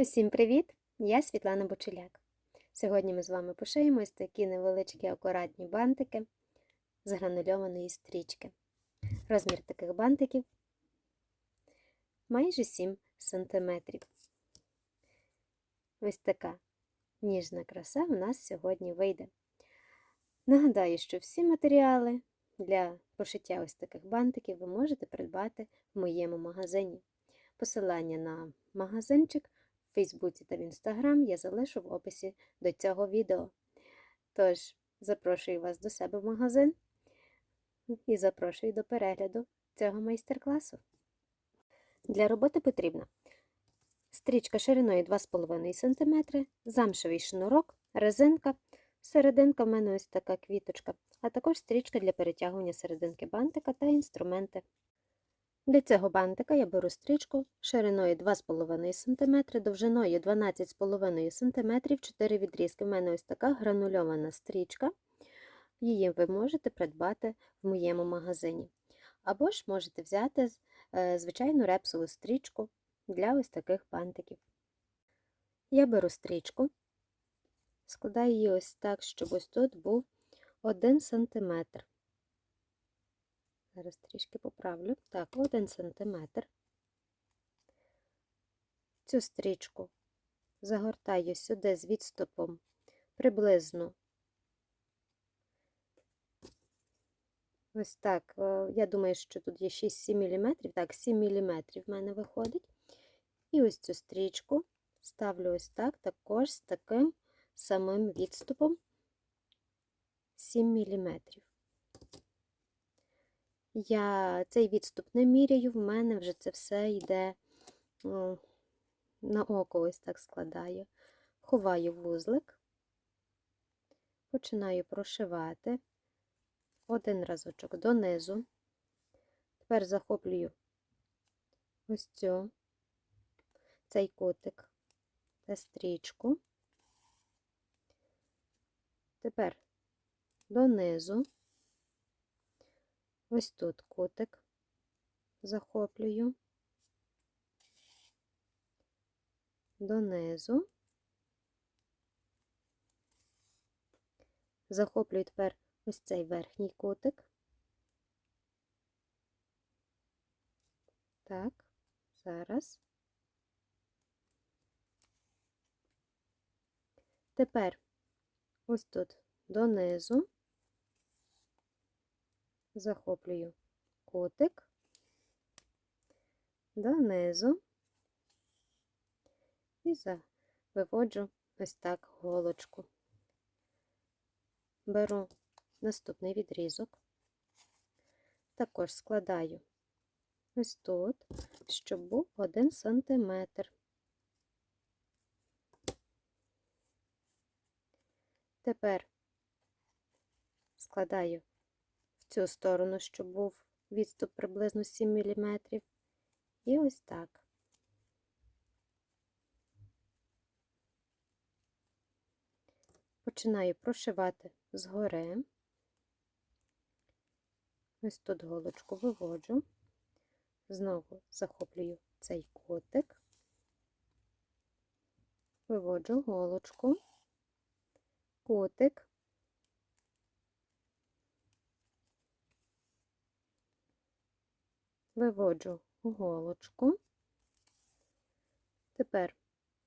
Усім привіт! Я Світлана Бочеляк. Сьогодні ми з вами пошиємо ось такі невеличкі акуратні бантики з гранульованої стрічки. Розмір таких бантиків майже 7 см. Ось така ніжна краса у нас сьогодні вийде. Нагадаю, що всі матеріали для пошиття ось таких бантиків ви можете придбати в моєму магазині. Посилання на магазинчик Фейсбуці та в Інстаграм я залишу в описі до цього відео. Тож, запрошую вас до себе в магазин і запрошую до перегляду цього майстер-класу. Для роботи потрібна стрічка шириною 2,5 см, замшевий шнурок, резинка, серединка в мене ось така квіточка, а також стрічка для перетягування серединки бантика та інструменти. Для цього бантика я беру стрічку шириною 2,5 см, довжиною 12,5 см, 4 відрізки. У мене ось така гранульована стрічка. Її ви можете придбати в моєму магазині. Або ж можете взяти звичайну репсову стрічку для ось таких бантиків. Я беру стрічку, складаю її ось так, щоб ось тут був 1 см. Зараз трішки поправлю. Так, 1 см. Цю стрічку загортаю сюди з відступом приблизно ось так. Я думаю, що тут є 6-7 мм, так, 7 мм в мене виходить. І ось цю стрічку ставлю ось так, також з таким самим відступом 7 мм. Я цей відступ не міряю, в мене вже це все йде на око, ось так складаю. Ховаю вузлик, починаю прошивати один разочок донизу. Тепер захоплюю ось цю, цей котик та стрічку. Тепер донизу. Ось тут котик захоплюю донизу, захоплюю тепер ось цей верхній котик. Так, зараз. Тепер ось тут донизу захоплюю котик донизу і виводжу ось так голочку. Беру наступний відрізок, також складаю ось тут, щоб був один сантиметр. Тепер складаю цю сторону, щоб був відступ приблизно 7 мм. І ось так. Починаю прошивати згори. Ось тут голочку виводжу, знову захоплюю цей котик, виводжу голочку, котик, виводжу голочку. Тепер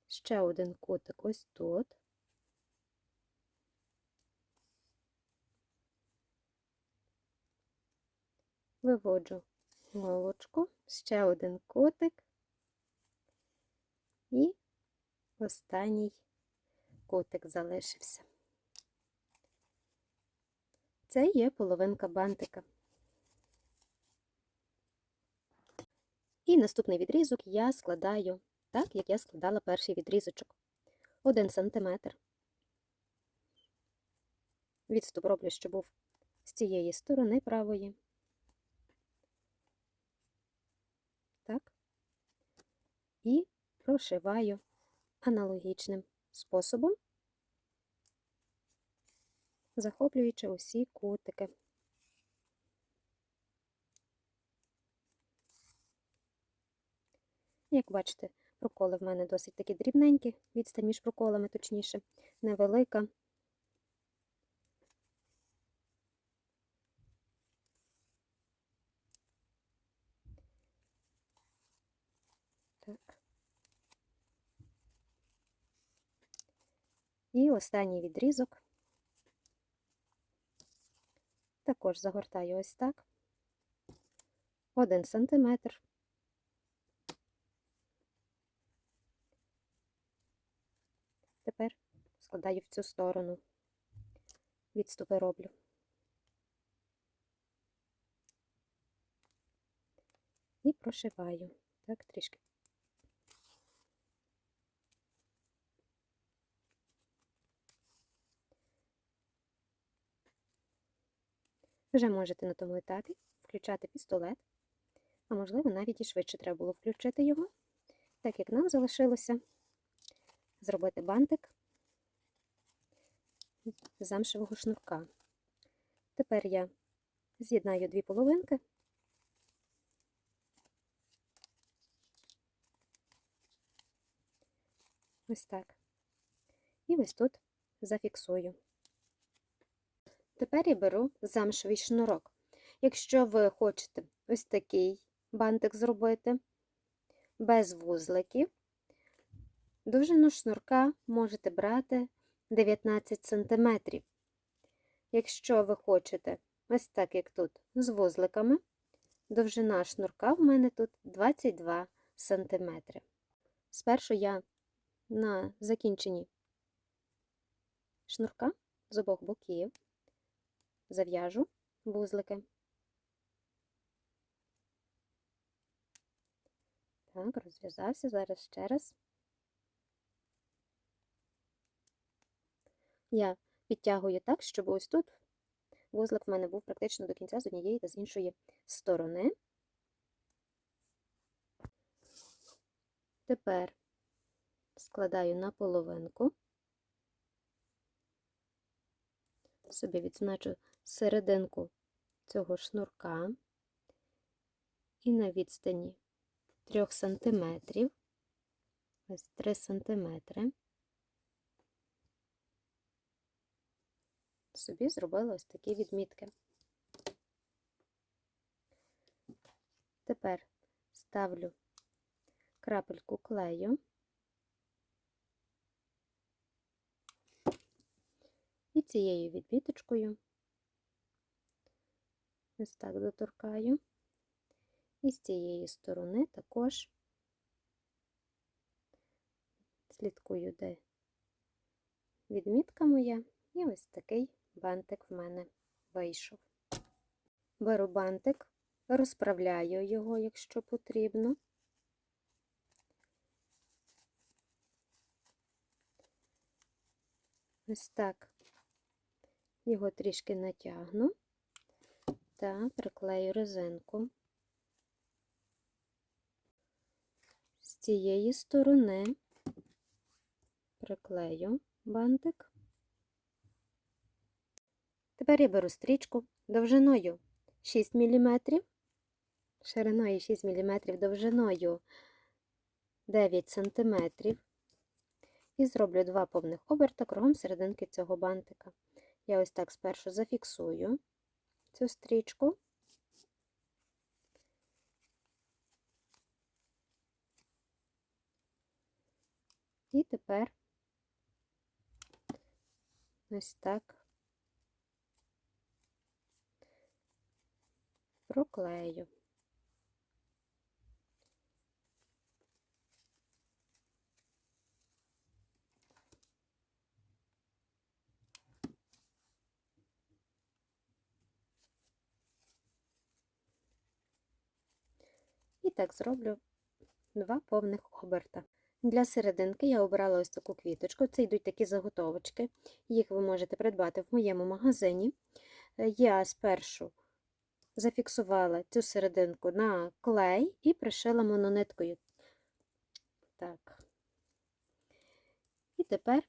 ще один кутик ось тут. Виводжу голочку, ще один кутик і останній кутик залишився. Це є половинка бантика. І наступний відрізок я складаю так, як я складала перший відрізочок. 1 см. Відступ роблю, щоб був з цієї сторони правої. Так. І прошиваю аналогічним способом, захоплюючи усі кутики. Як бачите, Проколи в мене досить такі дрібненькі, відстань між проколами, точніше, невелика. І останній відрізок також загортаю ось так. Один сантиметр. Тепер складаю в цю сторону, відступи роблю. І прошиваю. Так, трішки. Вже можете на тому етапі включати пістолет, а можливо, навіть і швидше треба було включити його, так як нам залишилося зробити бантик замшевого шнурка. Тепер я з'єднаю дві половинки. Ось так. І ось тут зафіксую. Тепер я беру замшевий шнурок. Якщо ви хочете ось такий бантик зробити, без вузликів, довжину шнурка можете брати 19 см. Якщо ви хочете ось так, як тут, з вузликами, довжина шнурка в мене тут 22 см. Спершу я на закінченні шнурка з обох боків зав'яжу вузлики. Так, розв'язався, зараз ще раз. Я підтягую так, щоб ось тут вузлик в мене був практично до кінця з однієї та з іншої сторони. Тепер складаю на половинку, собі відзначу серединку цього шнурка. І на відстані 3 см, ось 3 см, собі зробила ось такі відмітки. Тепер ставлю крапельку клею і цією відміточкою ось так доторкаю. І з цієї сторони також слідкую, де відмітка моя, і ось такий бантик в мене вийшов. Беру бантик, розправляю його, якщо потрібно. Ось так його трішки натягну та приклею резинку. З цієї сторони приклею бантик. Тепер я беру стрічку довжиною 6 мм, шириною 6 мм, довжиною 9 см і зроблю два повних оберта кругом серединки цього бантика. Я ось так спершу зафіксую цю стрічку. І тепер ось так проклею. І так зроблю два повних оберта. Для серединки я обрала ось таку квіточку. Це йдуть такі заготовочки, їх ви можете придбати в моєму магазині. Е, я спершу зафіксувала цю серединку на клей і пришила монониткою. Так. І тепер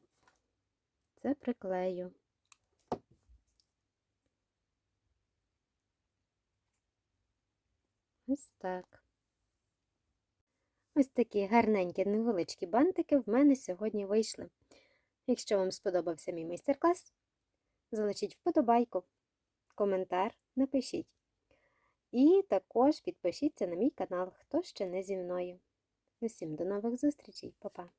це приклею. Ось так. Ось такі гарненькі невеличкі бантики в мене сьогодні вийшли. Якщо вам сподобався мій майстер-клас, залишіть вподобайку, коментар напишіть. І також підпишіться на мій канал, хто ще не зі мною. Усім до нових зустрічей, Па-па!